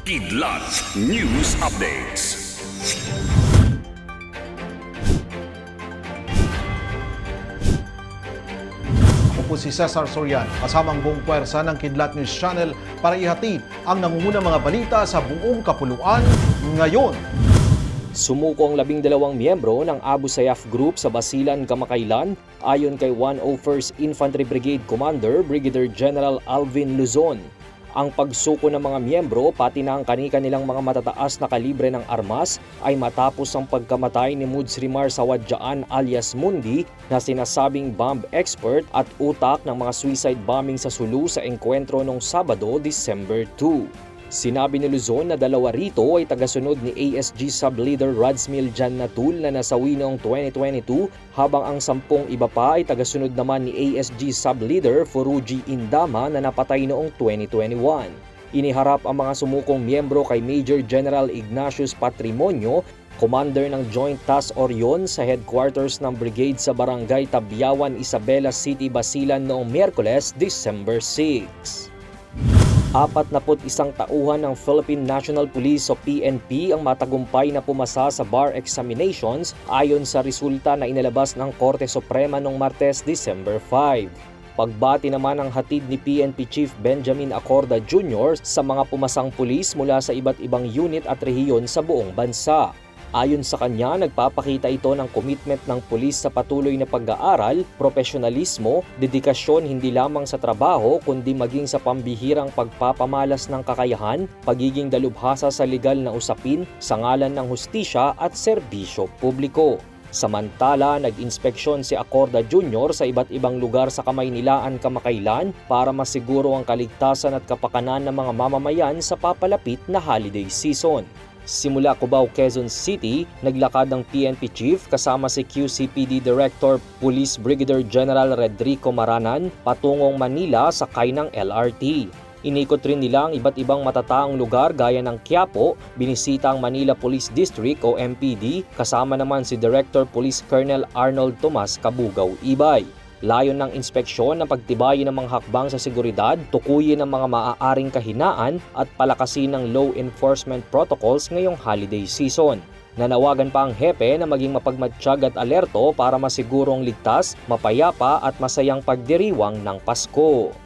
Kidlat News Updates. Ako po si Cesar Sorian, kasamang buong puwersa ng Kidlat News Channel para ihatid ang nangungunang mga balita sa buong kapuluan ngayon. Sumuko ang labing dalawang miyembro ng Abu Sayyaf Group sa Basilan, Kamakailan ayon kay 101st Infantry Brigade Commander Brigadier General Alvin Luzon. Ang pagsuko ng mga miyembro pati na ang kani-kanilang mga matataas na kalibre ng armas ay matapos ang pagkamatay ni Mudsrimar Sawadjaan alias Mundi na sinasabing bomb expert at utak ng mga suicide bombing sa Sulu sa engkwentro noong Sabado, December 2. Sinabi ni Luzon na dalawa rito ay tagasunod ni ASG Sub-Leader Radsmil Jan Natul na nasawi noong 2022 habang ang sampung iba pa ay tagasunod naman ni ASG Sub-Leader Furuji Indama na napatay noong 2021. Iniharap ang mga sumukong miyembro kay Major General Ignatius Patrimonio Commander ng Joint Task Orion sa headquarters ng brigade sa Barangay Tabyawan, Isabela City, Basilan noong Miyerkules, December 6. Apat na isang tauhan ng Philippine National Police o PNP ang matagumpay na pumasa sa bar examinations ayon sa resulta na inilabas ng Korte Suprema noong Martes, December 5. Pagbati naman ang hatid ni PNP Chief Benjamin Acorda Jr. sa mga pumasang pulis mula sa iba't ibang unit at rehiyon sa buong bansa. Ayon sa kanya, nagpapakita ito ng commitment ng pulis sa patuloy na pag-aaral, profesionalismo, dedikasyon hindi lamang sa trabaho kundi maging sa pambihirang pagpapamalas ng kakayahan, pagiging dalubhasa sa legal na usapin sa ngalan ng hustisya at serbisyo publiko. Samantala, nag-inspeksyon si Acorda Jr. sa iba't ibang lugar sa Kamaynilaan, Kamakailan para masiguro ang kaligtasan at kapakanan ng mga mamamayan sa papalapit na holiday season. Simula Cubao, Quezon City, naglakad ng PNP Chief kasama si QCPD Director Police Brigadier General Redrico Maranan patungong Manila sakay ng LRT. Inikot rin nila ang iba't ibang matataang lugar gaya ng Quiapo, binisita ang Manila Police District o MPD, kasama naman si Director Police Colonel Arnold Tomas Kabugaw Ibay. Layon ng inspeksyon na pagtibayin ng mga hakbang sa seguridad, tukuyin ang mga maaaring kahinaan at palakasin ng law enforcement protocols ngayong holiday season. Nanawagan pa ang hepe na maging mapagmatsyag at alerto para masigurong ligtas, mapayapa at masayang pagdiriwang ng Pasko.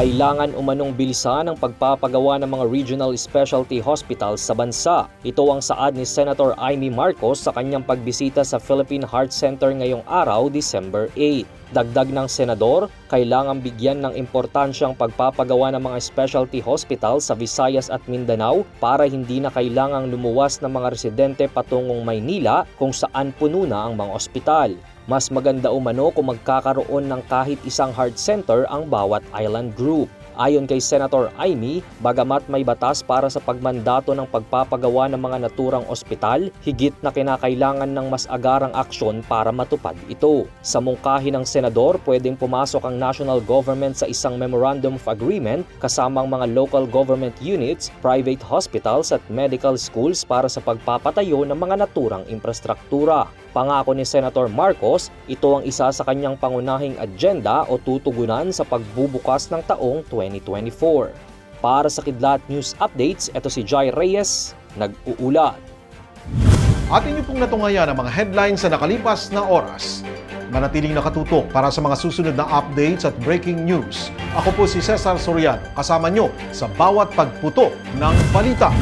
Kailangan umanong bilisan ang pagpapagawa ng mga regional specialty hospitals sa bansa. Ito ang saad ni Senator Amy Marcos sa kanyang pagbisita sa Philippine Heart Center ngayong araw, December 8. Dagdag ng senador, kailangan bigyan ng importansya ang pagpapagawa ng mga specialty hospital sa Visayas at Mindanao para hindi na kailangang lumuwas ng mga residente patungong Maynila kung saan puno na ang mga ospital. Mas maganda umano kung magkakaroon ng kahit isang heart center ang bawat island group. Ayon kay Senator Amy, bagamat may batas para sa pagmandato ng pagpapagawa ng mga naturang ospital, higit na kinakailangan ng mas agarang aksyon para matupad ito. Sa mungkahi ng senador, pwedeng pumasok ang national government sa isang memorandum of agreement kasamang mga local government units, private hospitals at medical schools para sa pagpapatayo ng mga naturang infrastruktura. Pangako ni Senator Marcos, ito ang isa sa kanyang pangunahing agenda o tutugunan sa pagbubukas ng taong 2024. Para sa Kidlat News Updates, ito si Jai Reyes, nag-uulat. Atin niyo pong natungayan ang mga headlines sa nakalipas na oras. Manatiling nakatutok para sa mga susunod na updates at breaking news. Ako po si Cesar Soriano, kasama nyo sa bawat pagputo ng balita.